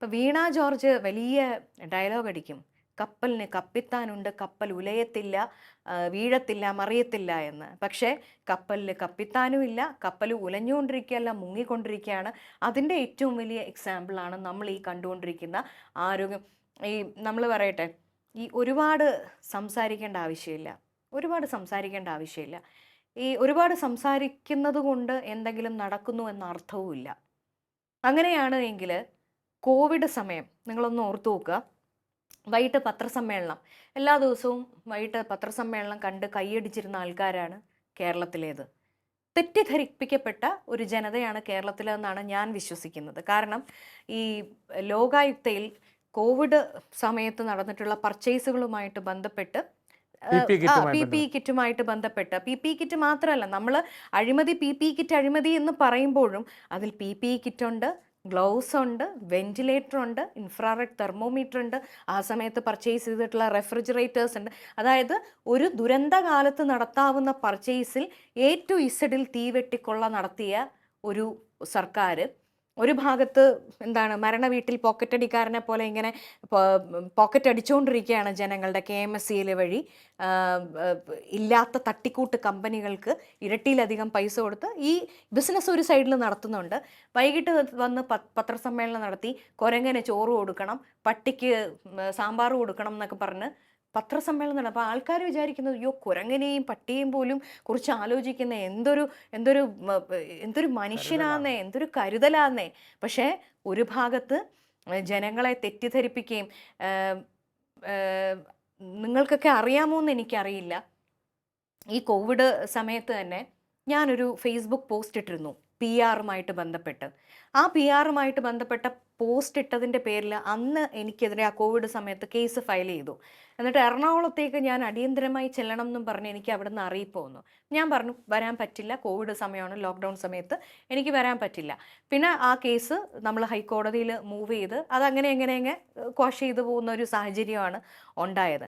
ഇപ്പം വീണ ജോർജ് വലിയ ഡയലോഗ് അടിക്കും. കപ്പലിന് കപ്പിത്താനുണ്ട് കപ്പൽ ഉലയത്തില്ല വീഴത്തില്ല മറിയത്തില്ല എന്ന്. പക്ഷേ കപ്പലിൽ കപ്പിത്താനും ഇല്ല കപ്പൽ ഉലഞ്ഞുകൊണ്ടിരിക്കുകയല്ല മുങ്ങിക്കൊണ്ടിരിക്കുകയാണ്. അതിന്റെ ഏറ്റവും വലിയ എക്സാമ്പിളാണ് നമ്മൾ ഈ കണ്ടുകൊണ്ടിരിക്കുന്ന ആരോഗ്യം. ഈ നമ്മൾ പറയട്ടെ ഈ ഒരുപാട് സംസാരിക്കേണ്ട ആവശ്യമില്ല. ഒരുപാട് സംസാരിക്കേണ്ട ആവശ്യമില്ല. ഈ ഒരുപാട് സംസാരിക്കുന്നത് കൊണ്ട് എന്തെങ്കിലും നടക്കുന്നു എന്ന അർത്ഥവുമില്ല. അങ്ങനെയാണ് എങ്കിൽ കോവിഡ് സമയം നിങ്ങളൊന്ന് ഓർത്തു നോക്കുക. വൈകിട്ട് പത്രസമ്മേളനം. എല്ലാ ദിവസവും വൈകിട്ട് പത്രസമ്മേളനം കണ്ട് കൈയടിച്ചിരുന്ന ആൾക്കാരാണ് കേരളത്തിലേത്. തെറ്റിദ്ധരിപ്പിക്കപ്പെട്ട ഒരു ജനതയാണ് കേരളത്തിലെന്നാണ് ഞാൻ വിശ്വസിക്കുന്നത്. കാരണം ഈ ലോകായുക്തയിൽ കോവിഡ് സമയത്ത് നടന്നിട്ടുള്ള പർച്ചേസുകളുമായിട്ട് ബന്ധപ്പെട്ട് പി പി കിറ്റുമായിട്ട് ബന്ധപ്പെട്ട് പി പി കിറ്റ് മാത്രമല്ല നമ്മൾ അഴിമതി പി പി കിറ്റ് അഴിമതി എന്ന് പറയുമ്പോഴും അതിൽ പി പി കിറ്റ് ഉണ്ട് ഗ്ലൗസ് ഉണ്ട് വെന്റിലേറ്റർ ഉണ്ട് ഇൻഫ്രാറെഡ് തെർമോമീറ്റർ ഉണ്ട് ആ സമയത്ത് പർച്ചേസ് ചെയ്തിട്ടുള്ള റെഫ്രിജറേറ്റേഴ്സ് ഉണ്ട്. അതായത് ഒരു ദുരന്തകാലത്ത് നടത്താവുന്ന പർച്ചേസിൽ എ ടു ഇസഡിൽ തീവെട്ടിക്കൊള്ള നടത്തിയ ഒരു സർക്കാർ ഒരു ഭാഗത്ത് എന്താണ് മരണ വീട്ടിൽ പോക്കറ്റ് അടിക്കാരനെ പോലെ ഇങ്ങനെ പോക്കറ്റ് അടിച്ചുകൊണ്ടിരിക്കുകയാണ് ജനങ്ങളുടെ കെ എം എസ് സിയിൽ വഴി. ഇല്ലാത്ത തട്ടിക്കൂട്ട് കമ്പനികൾക്ക് ഇരട്ടിയിലധികം പൈസ കൊടുത്ത് ഈ ബിസിനസ് ഒരു സൈഡിൽ നടത്തുന്നുണ്ട്. വൈകിട്ട് വന്ന് പത്രസമ്മേളനം നടത്തി കൊരങ്ങനെ ചോറ് കൊടുക്കണം പട്ടിക്ക് സാമ്പാർ കൊടുക്കണം എന്നൊക്കെ പറഞ്ഞ് പത്രസമ്മേളനം അപ്പോൾ ആൾക്കാർ വിചാരിക്കുന്നത് അയ്യോ കുരങ്ങനെയും പട്ടിയേയും പോലും കുറിച്ച് ആലോചിക്കുന്ന എന്തൊരു എന്തൊരു എന്തൊരു മനുഷ്യനാന്നേ എന്തൊരു കരുതലാന്നേ. പക്ഷേ ഒരു ഭാഗത്ത് ജനങ്ങളെ തെറ്റിദ്ധരിപ്പിക്കുകയും നിങ്ങൾക്കൊക്കെ അറിയാമോ എന്ന് എനിക്കറിയില്ല. ഈ കോവിഡ് സമയത്ത് തന്നെ ഞാനൊരു ഫേസ്ബുക്ക് പോസ്റ്റ് ഇട്ടിരുന്നു. പി ആറുമായിട്ട് ബന്ധപ്പെട്ട്. ആ പി ആറുമായിട്ട് ബന്ധപ്പെട്ട പോസ്റ്റ് ഇട്ടതിന്റെ പേരിൽ അന്ന് എനിക്കെതിരെ ആ കോവിഡ് സമയത്ത് കേസ് ഫയൽ ചെയ്തു. എന്നിട്ട് എറണാകുളത്തേക്ക് ഞാൻ അടിയന്തരമായി ചെല്ലണം എന്നും പറഞ്ഞ് എനിക്ക് അവിടെ നിന്ന് അറിയിപ്പ് വന്നു. ഞാൻ പറഞ്ഞു വരാൻ പറ്റില്ല കോവിഡ് സമയമാണ് ലോക്ക്ഡൗൺ സമയത്ത് എനിക്ക് വരാൻ പറ്റില്ല. പിന്നെ ആ കേസ് നമ്മൾ ഹൈക്കോടതിയിൽ മൂവ് ചെയ്ത് അതങ്ങനെ എങ്ങനെ അങ്ങ് ക്വാഷ് ചെയ്തു പോകുന്ന ഒരു സാഹചര്യമാണ് ഉണ്ടായത്.